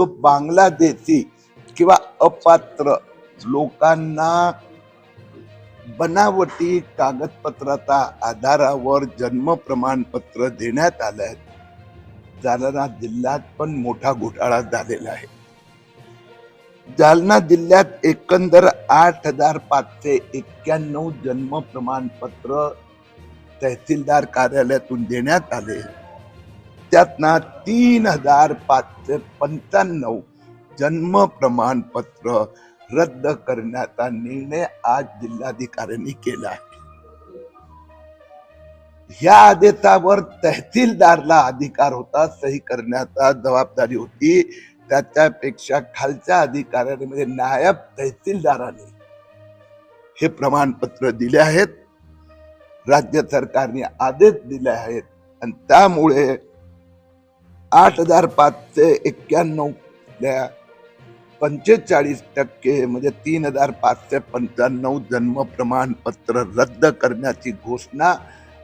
जो बांगलादेशी किंवा अपात्र लोकांना बनावटी कागदपत्राच्या आधारावर जन्म प्रमाणपत्र देण्यात आलंय जालना जिल्ह्यात पण मोठा घोटाळा झालेला आहे. जालना जिल्ह्यात एकंदर आठ हजार पाचशे एक्क्याण्णव जन्म प्रमाणपत्र तहसीलदार कार्यालयातून देण्यात आले त्यातना तीन हजार पाचशे पंच्याण्णव जन्म प्रमाणपत्र रद्द करण्याचा निर्णय आज जिल्हाधिकाऱ्यांनी केला आहे. ह्या आदेशावर तहसीलदारला अधिकार होता सही करण्याचा जबाबदारी होती. त्याच्यापेक्षा खालच्या अधिकाऱ्याने म्हणजे नायब तहसीलदाराने हे प्रमाणपत्र दिले आहेत. राज्य सरकारने आदेश दिले आहेत. आणि त्यामुळे आठ हजार पाचशे एक्क्याण्णव पंचेचाळीस टक्के म्हणजे तीन हजार पाचशे पंच्याण्णव जन्म प्रमाणपत्र रद्द करण्याची घोषणा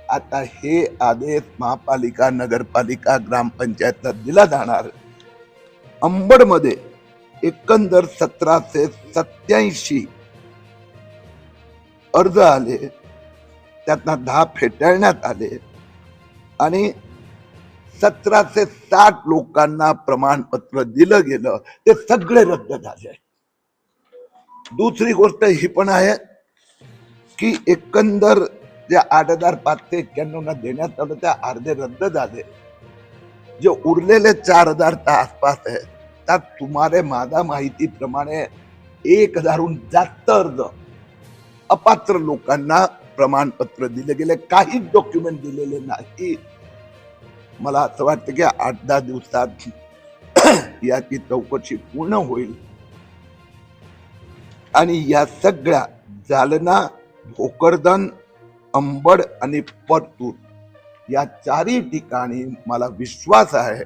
आता हे आदेश महापालिका नगरपालिका ग्रामपंचायतला दिला जाणार. अंबडमध्ये एकंदर सतराशे सत्याऐंशी अर्ज आले. त्यातनं दहा फेटाळण्यात आले. आणि सतराशे साठ लोकांना प्रमाणपत्र दिलं गेलं ते सगळे रद्द झाले. दुसरी गोष्ट ही पण आहे की एकंदर जे आठ हजार पाचशे एक्क्याण्णव देण्यात आलं त्या अर्धे रद्द झाले. जे उरलेले चार हजारच्या आसपास आहे त्यात सुमारे माझ्या माहितीप्रमाणे एक हजारहून जास्त अर्ज अपात्र लोकांना प्रमाणपत्र दिले गेले काहीच डॉक्युमेंट दिलेले नाही. मला असं वाटतं की आठ दहा दिवसात याची चौकशी पूर्ण होईल. आणि या सगळ्या जालना भोकरदन अंबड आणि परतूर या चारही ठिकाणी मला विश्वास आहे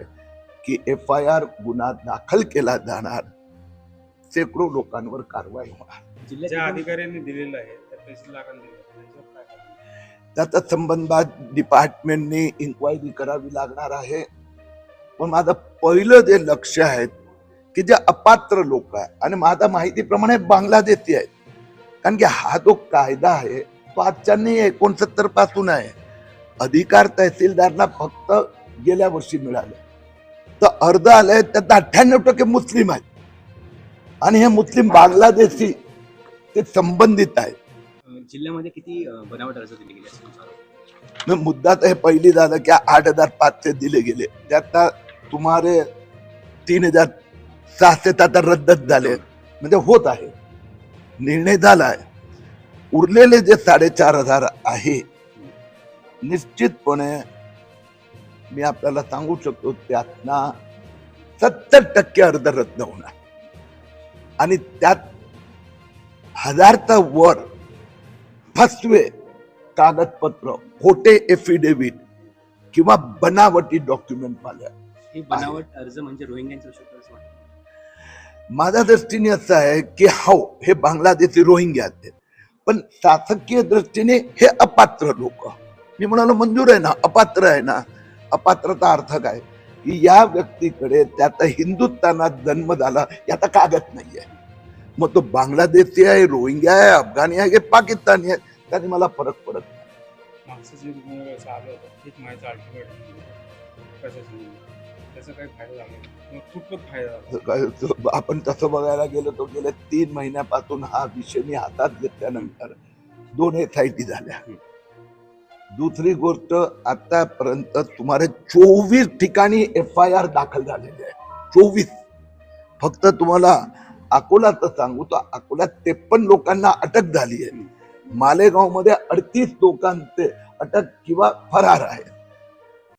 की एफ आय आर गुन्हा दाखल केला जाणार. शेकडो लोकांवर कारवाई होणार. जिल्ह्यात अधिकाऱ्यांनी दिलेलं आहे त्या त्याचा संबंधात डिपार्टमेंटने इन्क्वायरी करावी लागणार आहे. पण माझं पहिलं जे लक्ष आहे की जे अपात्र लोक आहे आणि माझ्या माहितीप्रमाणे बांगलादेशी आहेत कारण की हा जो कायदा आहे तो आजच्या एकोणसत्तरपासून आहे. अधिकार तहसीलदारला फक्त गेल्या वर्षी मिळाले. तर अर्ध आलंय त्यात अठ्ठ्याण्णव टक्के मुस्लिम आहेत. आणि हे मुस्लिम बांगलादेशी ते संबंधित आहेत. जिल्ह्यामध्ये किती बनावट अर्ज दिले गेले मुद्दा तर हे पहिली झालं की आठ हजार पाचशे दिले गेले. त्यात तुम्हाला तीन हजार सहाशे तर आता रद्दच झाले. म्हणजे होत आहे. निर्णय झाला आहे. उरलेले जे साडेचार हजार आहे निश्चितपणे मी आपल्याला सांगू शकतो त्यातना सत्तर टक्के अर्ध रद्द होणार. आणि त्यात हजारचा वर फसवे. कागदपत्र खोटे एफिडेव्हिट किंवा बनावटी डॉक्युमेंट वाल्या हे बनावट अर्ज म्हणजे रोहिंग्यांचं माझ्या दृष्टीने असं आहे की हो हे बांगलादेशी रोहिंग्या आहेत. पण शासकीय दृष्टीने हे अपात्र लोक. मी म्हणालो मंजूर आहे ना अपात्र आहे ना. अपात्रता अर्थ काय? की या व्यक्तीकडे त्याचा हिंदुस्थानात जन्म झाला याचा कागद नाहीये. मग तो बांगलादेशी आहे रोहिंग्या आहे अफगाणी आहे की पाकिस्तानी आहे. त्याने मला फरक पडत नाही. मागचं जे गुन्हे चालू होतं तेच माहिती अल्टिमेट प्रशासनाने त्याचा काही फायदा झाला नाही. मग खूपच फायदा झाला. काय तो- आपण तसं बघायला गेलो तो गेल्या तीन महिन्यापासून हा विषय मी हातात घेतल्यानंतर दोन एस आय टी झाल्या. दुसरी गोष्ट आतापर्यंत सुमारे चोवीस ठिकाणी एफ आय आर दाखल झालेले आहे चोवीस. फक्त तुम्हाला अकोलाचं सांगू तर अकोल्यात त्रेपन्न लोकांना अटक झाली आहे. मालेगावमध्ये अडतीस लोकांचे अटक किंवा फरार आहेत.